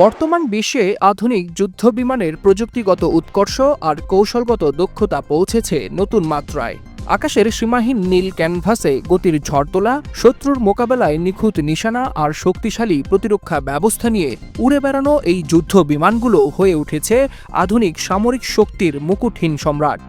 বর্তমান বিশ্বে আধুনিক যুদ্ধবিমানের প্রযুক্তিগত উৎকর্ষ আর কৌশলগত দক্ষতা পৌঁছেছে নতুন মাত্রায়। আকাশের সীমাহীন নীল ক্যানভাসে গতির ঝড় তোলা, শত্রুর মোকাবেলায় নিখুঁত নিশানা আর শক্তিশালী প্রতিরক্ষা ব্যবস্থা নিয়ে উড়ে বেড়ানো এই যুদ্ধ বিমানগুলো হয়ে উঠেছে আধুনিক সামরিক শক্তির মুকুটহীন সম্রাট।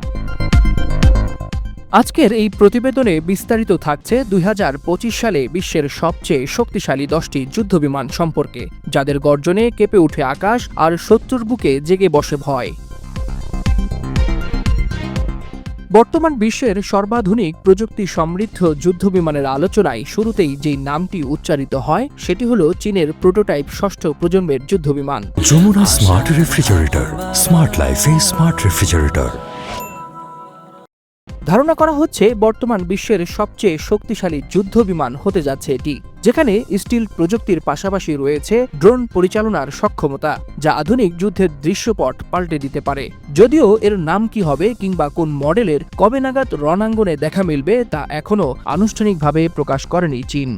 আজকের এই প্রতিবেদনে বিস্তারিত থাকছে দুই হাজার পঁচিশ সালে বিশ্বের সবচেয়ে শক্তিশালী দশটি যুদ্ধবিমান সম্পর্কে, যাদের গর্জনে কেঁপে উঠে আকাশ আর শত্রুর বুকে জেগে বসে ভয়। বর্তমান বিশ্বের সর্বাধুনিক প্রযুক্তি সমৃদ্ধ যুদ্ধবিমানের আলোচনায় শুরুতেই যেই নামটি উচ্চারিত হয়, সেটি হলো চীনের প্রোটোটাইপ ষষ্ঠ প্রজন্মের যুদ্ধবিমান। যমুনা স্মার্ট রেফ্রিজারেটর, স্মার্ট লাইফে স্মার্ট রেফ্রিজারেটর। ধারণা করা হচ্ছে বর্তমান বিশ্বের সবচেয়ে শক্তিশালী যুদ্ধ বিমান হতে যাচ্ছে এটি, যেখানে স্টিল প্রযুক্তির পাশাপাশি রয়েছে ড্রোন পরিচালনার সক্ষমতা, যা আধুনিক যুদ্ধের দৃশ্যপট পাল্টে দিতে পারে। যদিও এর নাম কি হবে কিংবা কোন মডেলের কবে নাগাদ রণাঙ্গনে দেখা মিলবে তা এখনও আনুষ্ঠানিকভাবে প্রকাশ করেনি চীন।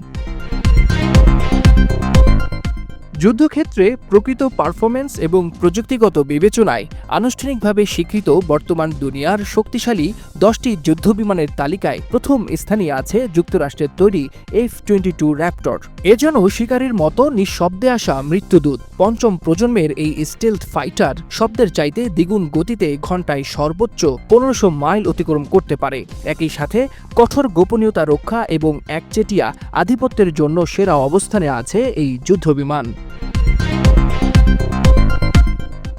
যুদ্ধক্ষেত্রে প্রকৃত পারফরমেন্স এবং প্রযুক্তিগত বিবেচনায় আনুষ্ঠানিকভাবে স্বীকৃত বর্তমান দুনিয়ার শক্তিশালী দশটি যুদ্ধবিমানের তালিকায় প্রথম স্থানে আছে যুক্তরাষ্ট্রের তৈরি এফ টোয়েন্টি টু র্যাপটর। এ যেন শিকারীর মতো নিঃশব্দে আসা মৃত্যুদূত। পঞ্চম প্রজন্মের এই স্টেলথ ফাইটার শব্দের চাইতে দ্বিগুণ গতিতে ঘন্টায় সর্বোচ্চ পনেরোশো মাইল অতিক্রম করতে পারে। একই সাথে কঠোর গোপনীয়তা রক্ষা এবং একচেটিয়া আধিপত্যের জন্য সেরা অবস্থানে আছে এই যুদ্ধবিমান।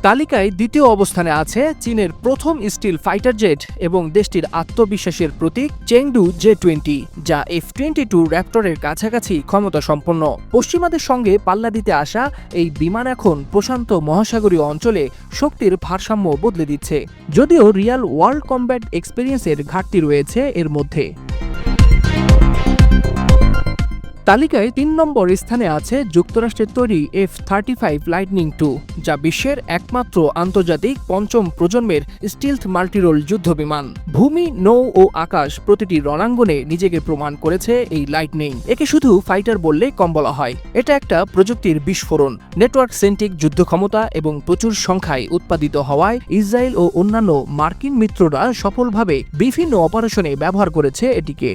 তালিকায় দ্বিতীয় অবস্থানে আছে চীনের প্রথম স্টিল ফাইটার জেট এবং দেশটির আত্মবিশ্বাসের প্রতীক চেংডু জে টোয়েন্টি যা এফ টোয়েন্টি টু র্যাপটরের কাছাকাছি ক্ষমতা সম্পন্ন পশ্চিমাদের সঙ্গে পাল্লা দিতে আসা এই বিমান এখন প্রশান্ত মহাসাগরীয় অঞ্চলে শক্তির ভারসাম্য বদলে দিচ্ছে, যদিও রিয়াল ওয়ার্ল্ড কম্ব্যাট এক্সপিরিয়েন্সের ঘাটতি রয়েছে এর মধ্যে। তালিকায় তিন নম্বর স্থানে আছে যুক্তরাষ্ট্রের তৈরি F thirty five lightning two যা বিশ্বের একমাত্র আন্তর্জাতিক পঞ্চম প্রজন্মের স্টিলথ মাল্টিরোল যুদ্ধবিমান। ভূমি, নৌ ও আকাশ প্রতিটি রণাঙ্গনে নিজেকে প্রমাণ করেছে এই লাইটনিং একে শুধু ফাইটার বললে কম বলা হয়। এটা একটা প্রযুক্তির বিস্ফোরণ। নেটওয়ার্ক সেন্ট্রিক যুদ্ধ ক্ষমতা এবং প্রচুর সংখ্যায় উৎপাদিত হওয়ায় ইসরায়েল ও অন্যান্য মার্কিন মিত্ররা সফলভাবে বিভিন্ন অপারেশনে ব্যবহার করেছে এটিকে।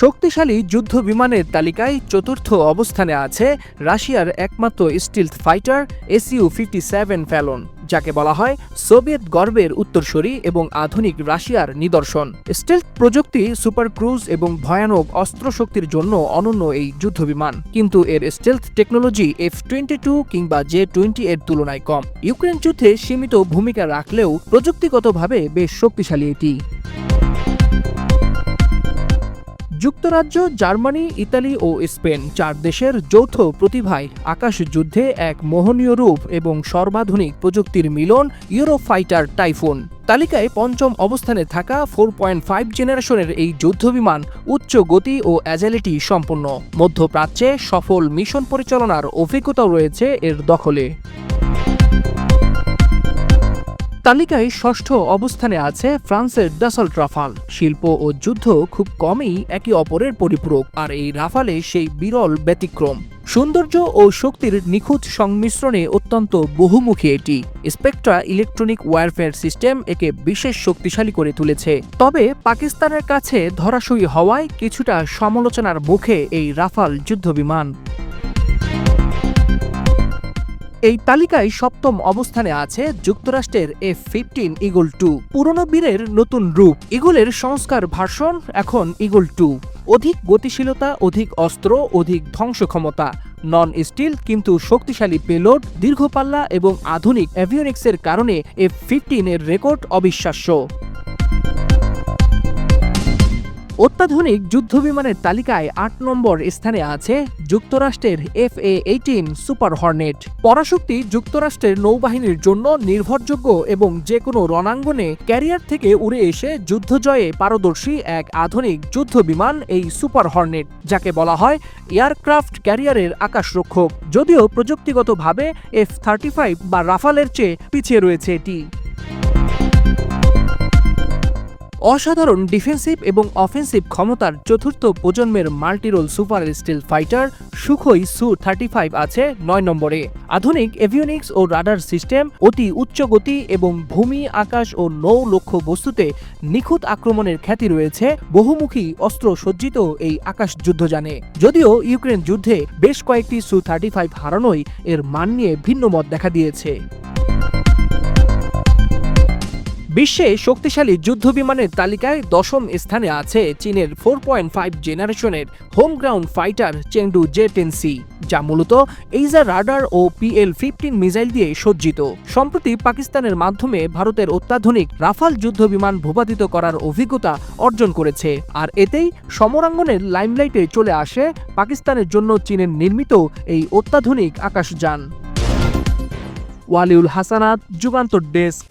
শক্তিশালী যুদ্ধ বিমানের তালিকায় চতুর্থ অবস্থানে আছে রাশিয়ার একমাত্র stealth fighter SU fifty seven Felon, যাকে বলা হয় সোভিয়েত গর্বের উত্তরসূরি এবং আধুনিক রাশিয়ার নিদর্শন। স্টেলথ প্রযুক্তি, সুপার ক্রুজ এবং ভয়ানক অস্ত্র শক্তির জন্য অনন্য এই যুদ্ধবিমান কিন্তু এর stealth technology F twenty two কিংবা জে টোয়েন্টি এর তুলনায় কম। ইউক্রেন যুদ্ধে সীমিত ভূমিকা রাখলেও প্রযুক্তিগতভাবে বেশ শক্তিশালী এটি। যুক্তরাজ্য, জার্মানি, ইতালি ও স্পেন, চার দেশের যৌথ প্রতিভায় আকাশ যুদ্ধে এক মোহনীয় রূপ এবং সর্বাধুনিক প্রযুক্তির মিলন ইউরোফাইটার টাইফুন। তালিকায় পঞ্চম অবস্থানে থাকা ফোর পয়েন্ট ফাইভ জেনারেশনের এই যুদ্ধবিমান উচ্চ গতি ও অ্যাজালিটি সম্পন্ন। মধ্যপ্রাচ্যে সফল মিশন পরিচালনার অভিজ্ঞতাও রয়েছে এর দখলে। তালিকায় ষষ্ঠ অবস্থানে আছে ফ্রান্সের ডাসল রাফাল। শিল্প ও যুদ্ধ খুব কমই একে অপরের পরিপূরক, আর এই রাফালে সেই বিরল ব্যতিক্রম। সৌন্দর্য ও শক্তির নিখুঁত সংমিশ্রণে অত্যন্ত বহুমুখী এটি। স্পেকট্রা ইলেকট্রনিক ওয়ারফেয়ার সিস্টেম একে বিশেষ শক্তিশালী করে তুলেছে। তবে পাকিস্তানের কাছে ধরাশয়ী হওয়ায় কিছুটা সমালোচনার মুখে এই রাফাল যুদ্ধবিমান। এই তালিকায় সপ্তম অবস্থানে আছে যুক্তরাষ্ট্রের এফ ফিফটিন ইগল টু। পুরনো বীরের নতুন রূপ। ইগলের সংস্কার ভার্সন এখন ইগল টু। অধিক গতিশীলতা, অধিক অস্ত্র, অধিক ধ্বংস ক্ষমতা নন স্টিল, কিন্তু শক্তিশালী পেলোড দীর্ঘপাল্লা এবং আধুনিক অ্যাভিওনিক্সের কারণে এফ ফিফটিন এর রেকর্ড অবিশ্বাস্য। অত্যাধুনিক যুদ্ধবিমানের তালিকায় আট নম্বর স্থানে আছে যুক্তরাষ্ট্রের F A eighteen super hornet. পরাশক্তি যুক্তরাষ্ট্রের নৌবাহিনীর জন্য নির্ভরযোগ্য এবং যে কোনো রণাঙ্গনে ক্যারিয়ার থেকে উড়ে এসে যুদ্ধজয়ে পারদর্শী এক আধুনিক যুদ্ধ বিমান এই সুপার হর্নেট, যাকে বলা হয় এয়ারক্রাফট ক্যারিয়ারের আকাশরক্ষক। যদিও প্রযুক্তিগতভাবে এফ থার্টি ফাইভ বা রাফালের চেয়ে পিছিয়ে রয়েছে এটি। অসাধারণ ডিফেন্সিভ এবং অফেন্সিভ ক্ষমতার চতুর্থ প্রজন্মের multirole super steel fighter Sukhoi SU thirty five আছে নয় নম্বরে। আধুনিক এভিওনিক্স ও রাডার সিস্টেম, অতি উচ্চ গতি এবং ভূমি, আকাশ ও নৌ লক্ষ্য বস্তুতে নিখুঁত আক্রমণের খ্যাতি রয়েছে, বহুমুখী অস্ত্র সজ্জিত এই আকাশ যুদ্ধযানে যদিও ইউক্রেন যুদ্ধে বেশ কয়েকটি সু থার্টি ফাইভ হারানোই এর মান নিয়ে ভিন্ন মত দেখা দিয়েছে। বিশ্বে শক্তিশালী যুদ্ধ বিমানের তালিকায় দশম স্থানে আছে চীনের ফোর পয়েন্ট ফাইভ জেনারেশনের home ground fighter Chengdu J ten C যা মূলত এইজা রাডার ও পিএল ফিফটিন মিসাইল দিয়ে সজ্জিত। সম্প্রতি পাকিস্তানের মাধ্যমে ভারতের অত্যাধুনিক রাফাল যুদ্ধ বিমান ভূপাতিত করার অভিজ্ঞতা অর্জন করেছে। আর এতেই সমরাঙ্গনের লাইমলাইটে চলে আসে পাকিস্তানের জন্য চীনের নির্মিত এই অত্যাধুনিক আকাশযান। ওয়ালিউল হাসানাত, যুগান্তর ডেস্ক।